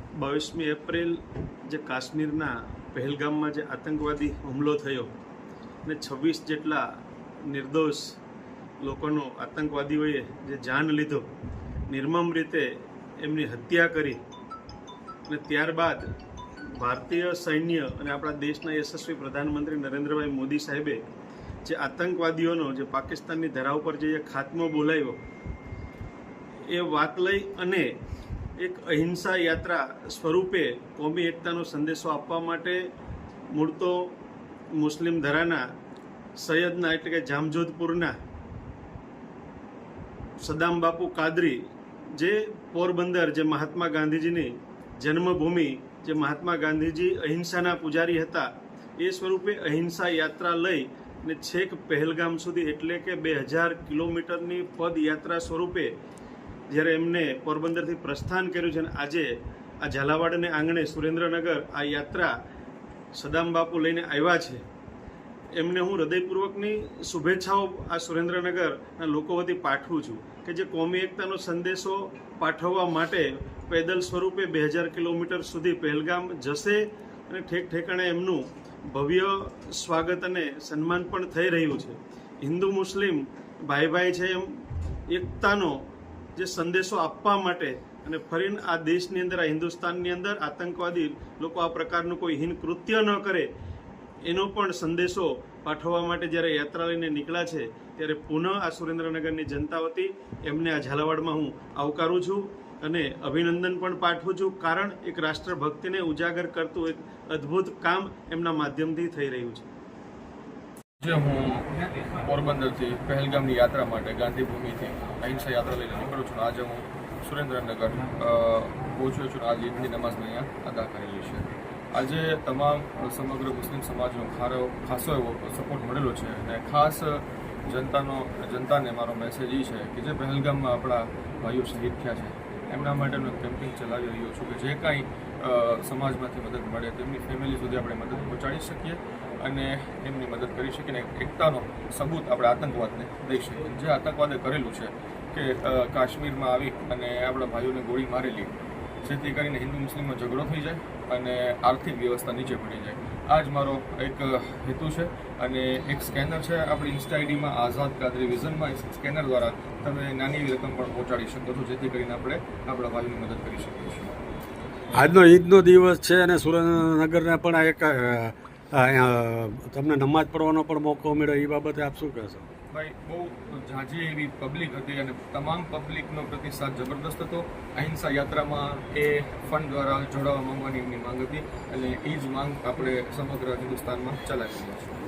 બાવીસમી એપ્રિલ જે કાશ્મીરના પહેલગામમાં જે આતંકવાદી હુમલો થયો અને છવ્વીસ જેટલા નિર્દોષ લોકોનો આતંકવાદીઓએ જે જાન લીધો, નિર્મમ રીતે એમની હત્યા કરી અને ત્યારબાદ ભારતીય સૈન્ય અને આપણા દેશના યશસ્વી પ્રધાનમંત્રી નરેન્દ્રભાઈ મોદી સાહેબે જે આતંકવાદીઓનો જે પાકિસ્તાનની ધરા ઉપર જે ખાત્મો બોલાવ્યો, એ વાત લઈ અને એક અહિંસા યાત્રા સ્વરૂપે કોમી એકતાનો સંદેશો આપવા માટે મૂળ તો મુસ્લિમ ધરાના સૈયદના એટલે કે જામજોધપુરના સદામ બાપુ કાદરી જે પોરબંદર જે મહાત્મા ગાંધીજીની જન્મભૂમિ, જે મહાત્મા ગાંધીજી અહિંસાના પૂજારી હતા, એ સ્વરૂપે અહિંસા યાત્રા લઈ ને છેક પહેલગામ સુધી એટલે કે બે હજાર કિલોમીટરની પદયાત્રા સ્વરૂપે જ્યારે એમને પોરબંદરથી પ્રસ્થાન કર્યું છે અને આજે આ ઝાલાવાડને આંગણે સુરેન્દ્રનગર આ યાત્રા સદામ બાપુ લઈને આવ્યા છે, એમને હું હૃદયપૂર્વકની શુભેચ્છાઓ આ સુરેન્દ્રનગરના લોકો વતી પાઠવું છું કે જે કોમી એકતાનો સંદેશો પાઠવવા માટે પેદલ સ્વરૂપે બે હજાર કિલોમીટર સુધી પહેલગામ જશે અને ઠેક ઠેકાણે એમનું ભવ્ય સ્વાગત અને સન્માન પણ થઈ રહ્યું છે. હિન્દુ મુસ્લિમ ભાઈ ભાઈ છે એમ એકતાનો જે સંદેશો આપવા માટે અને ફરીને આ દેશની અંદર, આ હિન્દુસ્તાનની અંદર આતંકવાદી લોકો આ પ્રકારનું કોઈ હિન કૃત્ય ન કરે, એનો પણ સંદેશો પાઠવવા માટે જ્યારે યાત્રા લઈને નીકળ્યા છે, ત્યારે પુનઃ આ સુરેન્દ્રનગરની જનતા વતી એમને આ ઝાલાવાડમાં હું આવકારું છું અને અભિનંદન પણ પાઠવું છું. કારણ એક રાષ્ટ્રભક્તિને ઉજાગર કરતું એક અદ્ભુત કામ એમના માધ્યમથી થઈ રહ્યું છે. જે હું પોરબંદરથી પહેલગામની યાત્રા માટે ગાંધીભૂમિથી અહિંસા યાત્રા લઈને નીકળું છું આજે હું સુરેન્દ્રનગર પહોંચ્યો છું આજ ઈદની નમાઝ અહીંયા અદા કરેલી છે. આજે તમામ સમગ્ર મુસ્લિમ સમાજનો ખારો, ખાસો એવો સપોર્ટ મળેલો છે અને ખાસ જનતાનો, જનતાને મારો મેસેજ એ છે કે જે પહેલગામમાં આપણા ભાઈઓ શહીદ થયા છે, એમના માટેનો કેમ્પિંગ ચલાવી રહ્યો છું કે જે કાંઈ સમાજમાંથી મદદ મળે, તેમની ફેમિલી સુધી આપણે મદદ પહોંચાડી શકીએ. અને એમની મદદ કરી શકીએ અને એકતાનો સબૂત આપણે આતંકવાદને દઈ શકીએ. જે આતંકવાદે કરેલું છે કે કાશ્મીરમાં આવી અને આપણા ભાઈઓને ગોળી મારેલી, જેથી કરીને હિન્દુ મુસ્લિમનો ઝઘડો થઈ જાય અને આર્થિક વ્યવસ્થા નીચે પડી જાય. આ જ મારો એક હેતુ છે અને એક સ્કેનર છે આપણી ઇન્સ્ટા આઈડીમાં, આઝાદ કાદરી વિઝનમાં. સ્કેનર દ્વારા તમે નાની એવી રકમ પણ પહોંચાડી શકો છો, જેથી કરીને આપણે આપણા ભાઈઓની મદદ કરી શકીએ છીએ. આજનો ઈદનો દિવસ છે અને સુરેન્દ્રનગરના પણ આ એક તમને નમાજ પડવાનો પણ મોકો મળ્યો, એ બાબતે આપ શું કહેશો? ભાઈ, બહુ ઝાઝી એવી પબ્લિક હતી અને તમામ પબ્લિકનો પ્રતિસાદ જબરદસ્ત હતો. અહિંસા યાત્રામાં એ ફંડ દ્વારા જોડાવા માંગવાની એમની માંગ હતી અને એ જ માંગ આપણે સમગ્ર હિન્દુસ્તાનમાં ચલાવી રહ્યા છીએ.